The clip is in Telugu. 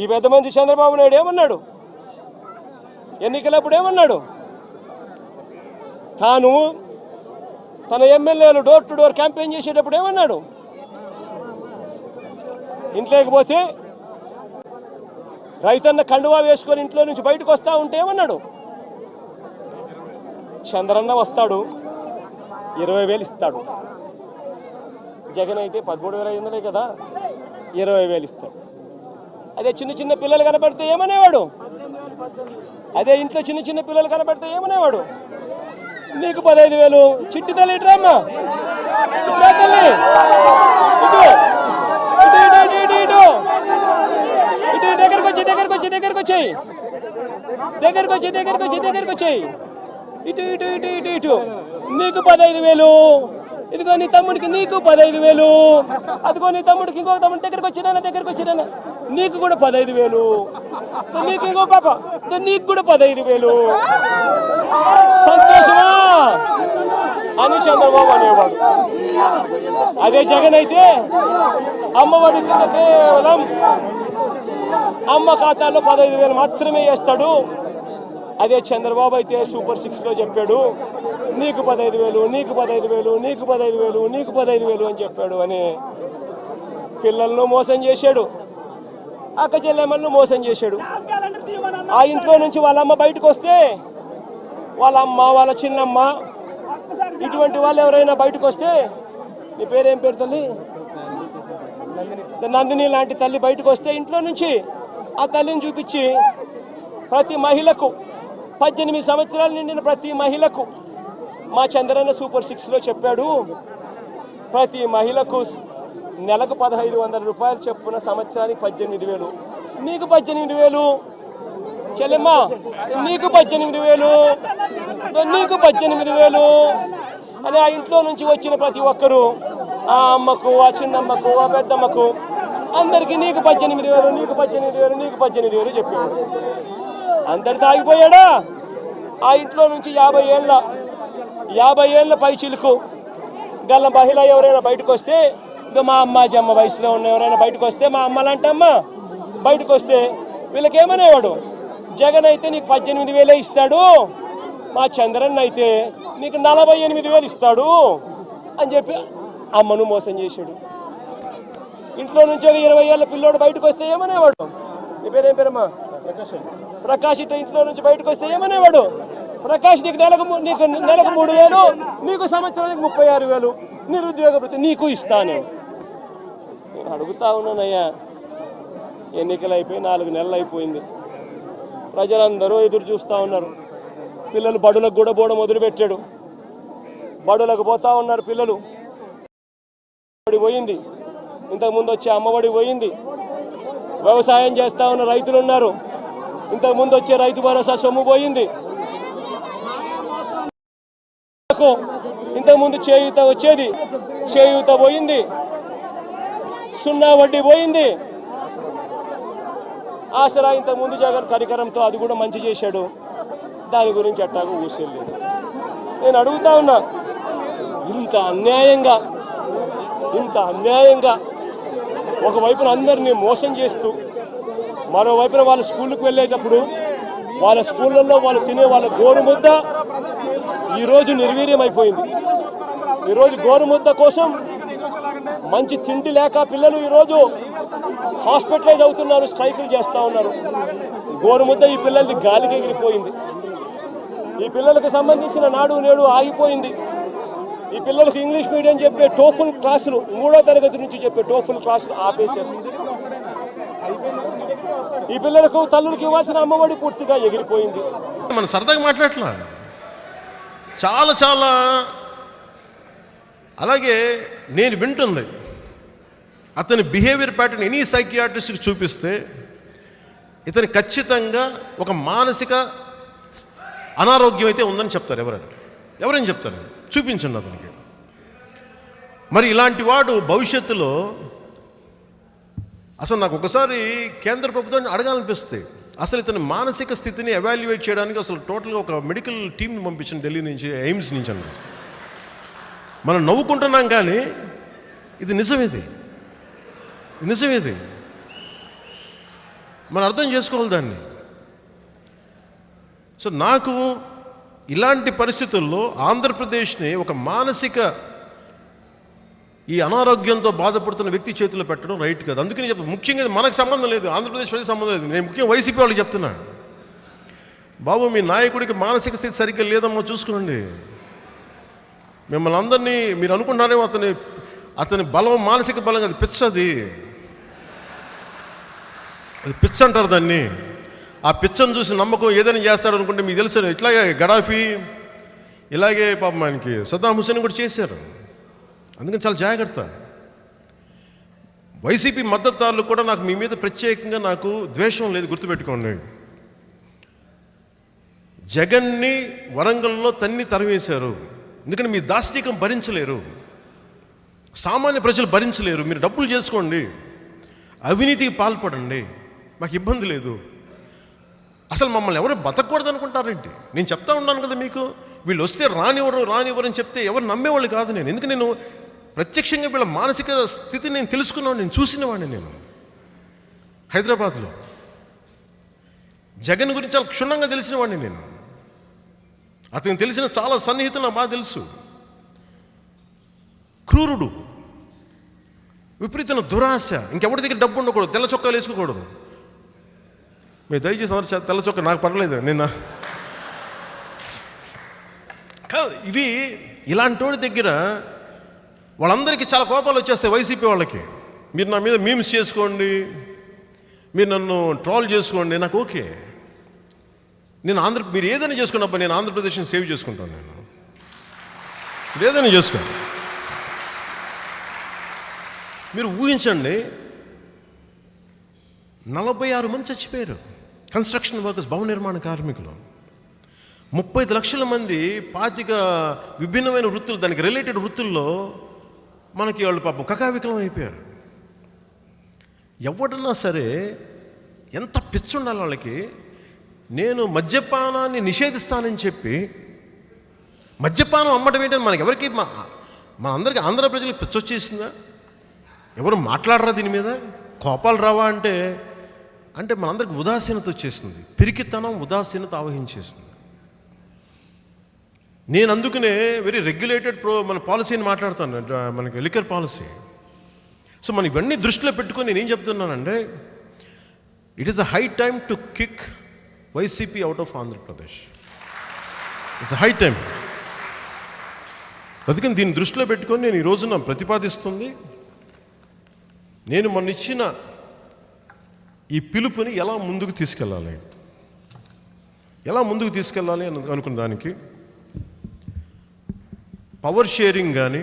ఈ పెద్ద మంచి చంద్రబాబు నాయుడు ఏమన్నాడు? ఎన్నికలప్పుడు ఏమన్నాడు? తాను తన ఎమ్మెల్యేలు డోర్ టు డోర్ క్యాంపెయిన్ చేసేటప్పుడు ఏమన్నాడు? ఇంట్లోకి పోతే రైతన్న కండువా వేసుకొని ఇంట్లో నుంచి బయటకు వస్తా ఉంటే ఏమన్నాడు? చంద్రన్న వస్తాడు ఇరవై వేలు ఇస్తాడు. జగన్ అయితే పదమూడు వేల ఐదు వందలే కదా ఇరవై వేలు ఇస్తాడు. అదే చిన్న చిన్న పిల్లలు కనబడితే ఏమనేవాడు? అదే ఇంట్లో చిన్న చిన్న పిల్లలు కనబడితే ఏమనేవాడు? నీకు పదహైదు వేలు. చిట్టి తల్లి ఇటురామ్మా ఇటురా తల్లి. ఇటు. ఇటు ఇటు ఇటు ఇటు ఇటు. ఇటు దగ్గరకు వచ్చి దగ్గరకు వచ్చి దగ్గరకు వచ్చాయి. దగ్గరకు వచ్చి దగ్గరకు వచ్చి దగ్గరకు వచ్చాయి. ఇటు ఇటు ఇటు ఇటు ఇటు. నీకు పదహైదు వేలు. ఇదిగో నీ తమ్ముడికి నీకు పదహైదు వేలు. అదిగో నీ తమ్ముడికి ఇంకో తమ్ముడి దగ్గరకు వచ్చినా దగ్గరకు వచ్చినా నీకు కూడా పదహైదు వేలు. నీకు ఇంకో పాప. నీకు కూడా పదహైదు వేలు. సంతోషమా? అని చంద్రబాబు అనేవాడు. అదే జగన్ అయితే అమ్మఒడి కింద కేవలం అమ్మ ఖాతాలో పదహైదు వేలు మాత్రమే వేస్తాడు. అదే చంద్రబాబు అయితే సూపర్ సిక్స్లో చెప్పాడు. నీకు పదహైదు వేలు నీకు పదహైదు వేలు నీకు పదహైదు వేలు నీకు పదహైదు వేలు అని చెప్పాడు. అని పిల్లలను మోసం చేశాడు. అక్క చెల్లెమ్మలను మోసం చేశాడు. ఆ ఇంట్లో నుంచి వాళ్ళ అమ్మ బయటకు వస్తే వాళ్ళ అమ్మ వాళ్ళ చిన్నమ్మ ఇటువంటి వాళ్ళు ఎవరైనా బయటకు వస్తే నీ పేరేం పేరు తల్లి? నందిని లాంటి తల్లి బయటకు వస్తే ఇంట్లో నుంచి ఆ తల్లిని చూపించి ప్రతి మహిళకు పద్దెనిమిది సంవత్సరాలు నిండిన ప్రతి మహిళకు మా చంద్రన్న సూపర్ సిక్స్లో చెప్పాడు ప్రతి మహిళకు నెలకు పదహైదు వందల రూపాయలు చెప్పున సంవత్సరానికి పద్దెనిమిది వేలు. నీకు పద్దెనిమిది వేలు. చెల్లెమ్మా నీకు పద్దెనిమిది వేలు. నీకు పద్దెనిమిది వేలు. అని ఆ ఇంట్లో నుంచి వచ్చిన ప్రతి ఒక్కరూ ఆ అమ్మకు ఆ చిన్నమ్మకు ఆ పెద్దమ్మకు అందరికీ నీకు పద్దెనిమిది వేలు నీకు పద్దెనిమిది వేలు నీకు పద్దెనిమిది వేలు చెప్పాడు అందరి తాగిపోయాడా? ఆ ఇంట్లో నుంచి యాభై ఏళ్ళ యాభై ఏళ్ళ పై చిలుకు గల్ల మహిళ ఎవరైనా బయటకు వస్తే ఇంకా మా అమ్మ జమ్మ వయసులో ఉన్న ఎవరైనా బయటకు వస్తే మా అమ్మలంటే అమ్మ బయటకు వస్తే వీళ్ళకి ఏమనేవాడు? జగన్ అయితే నీకు పద్దెనిమిది వేలే ఇస్తాడు. మా చంద్రన్ అయితే నీకు నలభై ఎనిమిది వేలు ఇస్తాడు అని చెప్పి అమ్మను మోసం చేశాడు. ఇంట్లో నుంచి ఒక ఇరవై ఏళ్ళ పిల్లోడు బయటకు వస్తే ఏమనేవాడు? నీ పేరేం పేరమ్మా? ప్రకాష్ ఇట్ట ఇంట్లో నుంచి బయటకు వస్తే ఏమనేవాడు? ప్రకాష్ నీకు నెలకు నీకు నెలకు మూడు వేలు నీకు సంవత్సరానికి ముప్పై ఆరు వేలు నిరుద్యోగ నీకు ఇస్తాను. అడుగుతా ఉన్నానయ్యా. ఎన్నికలు అయిపోయి నాలుగు నెలలు అయిపోయింది ప్రజలందరూ ఎదురు చూస్తూ ఉన్నారు. పిల్లలు బడులకు కూడా పోవడం మొదలుపెట్టాడు. బడులకు పోతా ఉన్నారు పిల్లలు. పోయింది. ఇంతకుముందు వచ్చే అమ్మఒడి పోయింది. వ్యవసాయం చేస్తూ ఉన్న రైతులు ఉన్నారు. ఇంతకుముందు వచ్చే రైతు భరోసా సొమ్ము పోయింది. ఇంతకుముందు చేయూత వచ్చేది. చేయూత పోయింది. సున్నా వడ్డీ పోయింది. ఆసరా ముందు జగన్ కరికరంతో అది కూడా మంచి చేశాడు. దాని గురించి అట్టాగా ఊసేయలేదు నేను అడుగుతా ఉన్నా ఇంత అన్యాయంగా ఇంత అన్యాయంగా ఒకవైపున అందరినీ మోసం చేస్తూ మరోవైపున వాళ్ళ స్కూళ్ళకు వెళ్ళేటప్పుడు వాళ్ళ స్కూళ్ళల్లో వాళ్ళు తినే వాళ్ళ గోరుముద్ద ఈరోజు నిర్వీర్యం అయిపోయింది ఈరోజు గోరుముద్ద కోసం మంచి తిండి లేక పిల్లలు ఈరోజు హాస్పిటలైజ్ అవుతున్నారు స్ట్రైకులు చేస్తూ ఉన్నారు. గోరుముద్ద ఈ పిల్లలది గాలికి ఎగిరిపోయింది. ఈ పిల్లలకు సంబంధించిన నాడు నేడు ఆగిపోయింది. ఈ పిల్లలకు ఇంగ్లీష్ మీడియం చెప్పే టోఫుల్ క్లాసులు మూడో తరగతి నుంచి చెప్పే టోఫుల్ క్లాసులు ఆపేశారు. ఈ పిల్లలకు తల్లులకు ఇవ్వాల్సిన అమ్మఒడి పూర్తిగా ఎగిరిపోయింది. మనం సరదాగా మాట్లాడట్లా? చాలా చాలా అలాగే నేను వింటుంది. అతని బిహేవియర్ ప్యాటర్న్ ఎనీ సైకియాట్రిస్ట్కి చూపిస్తే ఇతని ఖచ్చితంగా ఒక మానసిక అనారోగ్యం అయితే ఉందని చెప్తారు ఎవరైనా. ఎవరైనా చెప్తారు? చూపించండి అతనికి. మరి ఇలాంటి వాడు భవిష్యత్తులో అసలు నాకు ఒకసారి కేంద్ర ప్రభుత్వాన్ని అడగాలనిపిస్తే అసలు ఇతని మానసిక స్థితిని ఎవాల్యుయేట్ చేయడానికి అసలు టోటల్గా ఒక మెడికల్ టీంని పంపించిన ఢిల్లీ నుంచి ఎయిమ్స్ నుంచి అనిపిస్తుంది మనం నవ్వుకుంటున్నాం కానీ ఇది నిజమేది నిజమేది మనం అర్థం చేసుకోవాలి దాన్ని. సో నాకు ఇలాంటి పరిస్థితుల్లో ఆంధ్రప్రదేశ్ని ఒక మానసిక ఈ అనారోగ్యంతో బాధపడుతున్న వ్యక్తి చేతిలో పెట్టడం రైట్ కాదు. అందుకని చెప్పి ముఖ్యంగా మనకు సంబంధం లేదు ఆంధ్రప్రదేశ్ ప్రజలకు సంబంధం లేదు. నేను ముఖ్యంగా వైసీపీ వాళ్ళకి చెప్తున్నా. బాబు మీ నాయకుడికి మానసిక స్థితి సరిగ్గా లేదమ్మా చూసుకోండి. మిమ్మల్ని అందరినీ మీరు అనుకుంటారేమో అతని అతని బలం మానసిక బలం అది పిచ్చది అది. పిచ్చ అంటారు దాన్ని. ఆ పిచ్చను చూసి నమ్మకం ఏదైనా చేస్తాడు అనుకుంటే మీకు తెలుసు ఇట్లాగే గడాఫీ ఇలాగే పాపం ఆయనకి సద్దాం హుసేన్ కూడా చేశారు. అందుకని చాలా జాగ్రత్త. వైసీపీ మద్దతుదారులు కూడా నాకు మీ మీద ప్రత్యేకంగా నాకు ద్వేషం లేదు గుర్తుపెట్టుకోండి. జగన్ని వరంగల్లో తన్ని తరివేశారు ఎందుకంటే మీ దాష్టికం భరించలేరు. సామాన్య ప్రజలు భరించలేరు. మీరు డబ్బులు చేసుకోండి. అవినీతికి పాల్పడండి. మాకు ఇబ్బంది లేదు. అసలు మమ్మల్ని ఎవరు బతకూడదు అనుకుంటారేంటి? నేను చెప్తా ఉన్నాను కదా మీకు. వీళ్ళు వస్తే రానివ్వరు రానివ్వరు అని చెప్తే ఎవరు నమ్మేవాళ్ళు కాదు నేను. ఎందుకు నేను ప్రత్యక్షంగా వీళ్ళ మానసిక స్థితి నేను తెలుసుకున్నాను నేను చూసినవాడిని నేను. హైదరాబాద్లో జగన్ గురించి చాలా క్షుణ్ణంగా తెలిసినవాడిని నేను. అతనికి తెలిసిన చాలా సన్నిహితులు నాకు బాగా తెలుసు. క్రూరుడు విపరీతమైన దురాశ ఇంకెవరి దగ్గర డబ్బు ఉండకూడదు తెల్ల చొక్కాలు వేసుకోకూడదు. మీరు దయచేసి అందరూ తెల్ల చొక్క నాకు పడలేదు నిన్న. ఇవి ఇలాంటి వాడి దగ్గర వాళ్ళందరికీ చాలా కోపాలు వచ్చేస్తాయి వైసీపీ వాళ్ళకి. మీరు నా మీద మీమ్స్ చేసుకోండి మీరు నన్ను ట్రాల్ చేసుకోండి నాకు ఓకే. నేను ఆంధ్ర మీరు ఏదైనా చేసుకున్నప్పుడు నేను ఆంధ్రప్రదేశ్ని సేవ్ చేసుకుంటాను నేను. మీరు ఏదైనా చేసుకోండి. మీరు ఊహించండి నలభై ఆరు మంది చచ్చిపోయారు. కన్స్ట్రక్షన్ వర్కర్స్ భవన నిర్మాణ కార్మికులు. ముప్పై ఐదు లక్షల మంది పాతిక విభిన్నమైన వృత్తులు దానికి రిలేటెడ్ వృత్తుల్లో మనకి వాళ్ళు పాపం కకావికలం అయిపోయారు. ఎవడన్నా సరే ఎంత పిచ్చుండాలి వాళ్ళకి నేను మద్యపానాన్ని నిషేధిస్తానని చెప్పి మద్యపానం అమ్మడం ఏంటని మనకి ఎవరికి మా మన అందరికీ ఆంధ్ర ప్రజలకు పిచ్చొచ్చేసిందా ఎవరు మాట్లాడరా దీని మీద? కోపాలు రావా అంటే? అంటే మనందరికి ఉదాసీనత వచ్చేసింది. పిరికితనం ఉదాసీనత ఆవహించేసింది. నేను అందుకనే వెరీ రెగ్యులేటెడ్ ప్రో మన పాలసీని మాట్లాడతాను. మనకి లిక్కర్ పాలసీ సో మనం ఇవన్నీ దృష్టిలో పెట్టుకొని నేను చెప్తున్నానంటే it is a high time to kick YCP out of Andhra Pradesh. It's high time అందుకని దీన్ని దృష్టిలో పెట్టుకొని నేను ఈ రోజున ప్రతిపాదిస్తుంది నేను మొన్న ఇచ్చిన ఈ పిలుపుని ఎలా ముందుకు తీసుకెళ్ళాలి? ఎలా ముందుకు తీసుకెళ్ళాలి అని అనుకున్న దానికి పవర్ షేరింగ్ కానీ